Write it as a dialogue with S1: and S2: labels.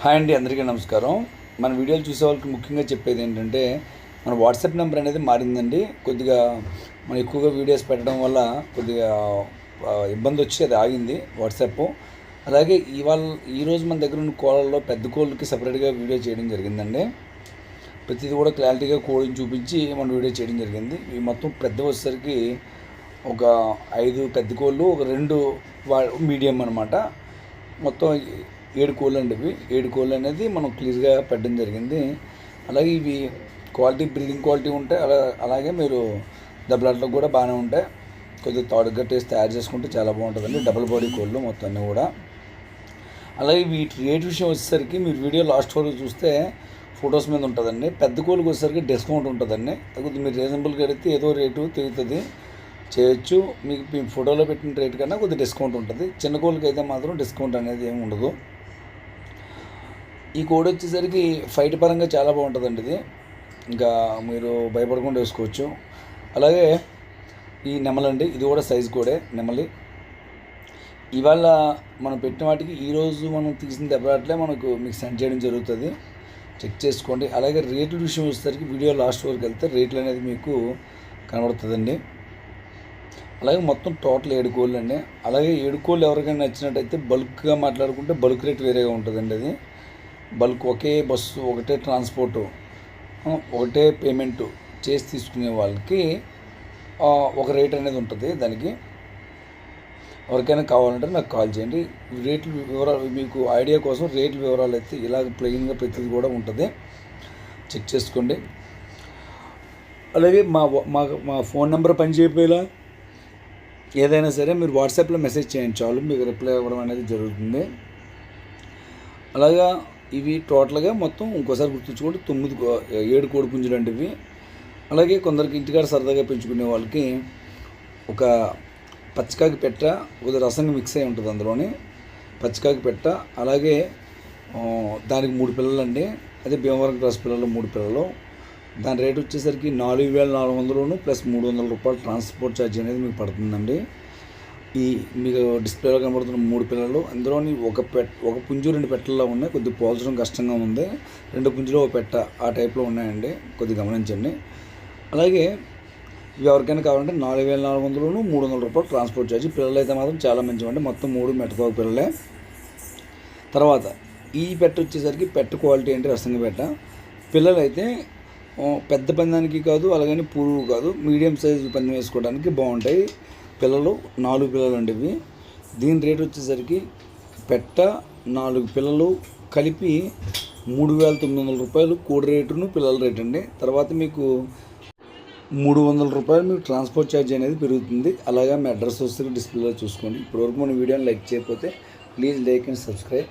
S1: Hi అండి అందరికీ నమస్కారం. మన వీడియోలు చూసే వాళ్ళకి ముఖ్యంగా చెప్పేది ఏంటంటే మన వాట్సాప్ నెంబర్ అనేది మారిందండి. కొద్దిగా మనం ఎక్కువగా వీడియోస్ పెట్టడం వల్ల కొద్దిగా ఇబ్బంది వచ్చి అది ఆగింది వాట్సాప్. అలాగే ఇవాళ ఈరోజు మన దగ్గర ఉన్న కోళ్ళల్లో పెద్ద కోళ్ళకి సపరేట్గా వీడియో చేయడం జరిగిందండి. ప్రతిదీ కూడా క్లారిటీగా కోడిని చూపించి మనం వీడియో చేయడం జరిగింది. ఇవి మొత్తం పెద్ద వచ్చేసరికి ఒక ఐదు పెద్ద కోళ్ళు ఒక రెండు వా- మీడియం అనమాట మొత్తం ఏడు కోళ్ళు అండి ఇవి. ఏడు కోళ్ళు అనేది మనం క్లియర్గా పెట్టడం జరిగింది. అలాగే ఇవి క్వాలిటీ బ్రీడింగ్ క్వాలిటీ ఉంటాయి అలా అలాగే మీరు దెబ్బలాట్లో కూడా బాగానే ఉంటాయి. కొద్దిగా తాడు కట్టేసి తయారు చేసుకుంటే చాలా బాగుంటుందండి. డబుల్ బాడీ కోళ్ళు మొత్తం అన్నీ కూడా. అలాగే వీటి రేట్ విషయం వచ్చేసరికి మీరు వీడియో లాస్ట్ వరకు చూస్తే ఫొటోస్ మీద ఉంటుందండి. పెద్ద కోళ్ళకి వచ్చేసరికి డిస్కౌంట్ ఉంటుందండి. కొద్దిగా మీరు రీజనబుల్గా అడిగితే ఏదో రేటు తిరుగుతుంది. చేయొచ్చు. మీకు ఫోటోలో పెట్టిన రేట్ కన్నా కొద్దిగా డిస్కౌంట్ ఉంటుంది. చిన్న కోళ్ళకి అయితే మాత్రం డిస్కౌంట్ అనేది ఏమి ఉండదు. ఈ కోడ్ వచ్చేసరికి ఫైట్ పరంగా చాలా బాగుంటుందండి ఇది. ఇంకా మీరు భయపడకుండా వేసుకోవచ్చు. అలాగే ఈ నెమలండి ఇది కూడా సైజ్ కోడే నెమలి. ఇవాళ మనం పెట్టిన వాటికి ఈరోజు మనం తీసిన దెబ్బలాట్లే మనకు మీకు సెండ్ చేయడం జరుగుతుంది. చెక్ చేసుకోండి. అలాగే రేట్ల విషయం వచ్చేసరికి వీడియో లాస్ట్ వరకు వెళ్తే రేట్లు అనేది మీకు కనబడుతుందండి. అలాగే మొత్తం టోటల్ ఏడు కోళ్ళు అండి. అలాగే ఏడు కోళ్ళు ఎవరికైనా నచ్చినట్టయితే బల్క్గా మాట్లాడుకుంటే బల్క్ రేట్ వేరేగా ఉంటుందండి అది. బల్క్ ఒకే బస్సు ఒకటే ట్రాన్స్పోర్టు ఒకటే పేమెంట్ చేసి తీసుకునే వాళ్ళకి ఒక రేట్ అనేది ఉంటుంది దానికి. ఎవరికైనా కావాలంటే నాకు కాల్ చేయండి. రేట్లు వివరాలు మీకు ఐడియా కోసం రేట్ల వివరాలు అయితే ఇలాగ ప్లెయిన్గా ప్రతిది కూడా ఉంటుంది. చెక్ చేసుకోండి. అలాగే మా మా మా ఫోన్ నెంబర్ పనిచేయపోయేలా ఏదైనా సరే మీరు వాట్సాప్లో మెసేజ్ చేయండి చాలు మీకు రిప్లై ఇవ్వడం అనేది జరుగుతుంది. అలాగా ఇవి టోటల్గా మొత్తం ఇంకోసారి గుర్తుంచుకోండి తొమ్మిది కో- ఏడు కోడి పుంజులు అంటే ఇవి. అలాగే కొందరికి ఇంటికాడ సరదాగా పెంచుకునే వాళ్ళకి ఒక పచ్చికాకి పెట్ట ఒక రసంగా మిక్స్ అయి ఉంటుంది అందులోని. పచ్చికాకి పెట్ట అలాగే దానికి మూడు పిల్లలు అండి. అదే భీమవరం క్రాస్ పిల్లలు మూడు పిల్లలు. దాని రేట్ వచ్చేసరికి నాలుగు వేల నాలుగు వందలు ప్లస్ మూడు వందల రూపాయలు ట్రాన్స్పోర్ట్ ఛార్జ్ అనేది మీకు పడుతుందండి. ఈ మీకు డిస్ప్లేలో కనబడుతున్న మూడు పిల్లలు. అందులోని ఒక పెట్ ఒక పుంజు రెండు పెట్టల్లో ఉన్నాయి. కొద్దిగా పోల్చడం కష్టంగా ఉంది. రెండు పుంజులు ఒక పెట్ట ఆ టైప్లో ఉన్నాయండి. కొద్దిగా గమనించండి. అలాగే ఇవి ఎవరికైనా కావాలంటే నాలుగు వేల నాలుగు వందలను మూడు వందల రూపాయలు ట్రాన్స్పోర్ట్ ఛార్జ్ పిల్లలు అయితే మాత్రం చాలా మంచివండి. మొత్తం మూడు మెట్టతో పిల్లలే. తర్వాత ఈ పెట్ట వచ్చేసరికి పెట్ట క్వాలిటీ అంటే రసంగా పెట్ట. పిల్లలైతే పెద్ద పందానికి కాదు అలాగని పురుగు కాదు. మీడియం సైజు పందెం వేసుకోవడానికి బాగుంటాయి. పిల్లలు నాలుగు పిల్లలు అండి ఇవి. దీని రేట్ వచ్చేసరికి పెట్ట నాలుగు పిల్లలు కలిపి మూడు వేల తొమ్మిది వందల రూపాయలు కోడి రేటును పిల్లల రేట్ అండి. తర్వాత మీకు మూడు వందల రూపాయలు మీకు ట్రాన్స్పోర్ట్ ఛార్జ్ అనేది పెరుగుతుంది. అలాగే మీ అడ్రస్ వస్తే డిస్ప్లేలో చూసుకోండి. ఇప్పటివరకు మన వీడియోని లైక్ చేయకపోతే ప్లీజ్ లైక్ అండ్ సబ్స్క్రైబ్.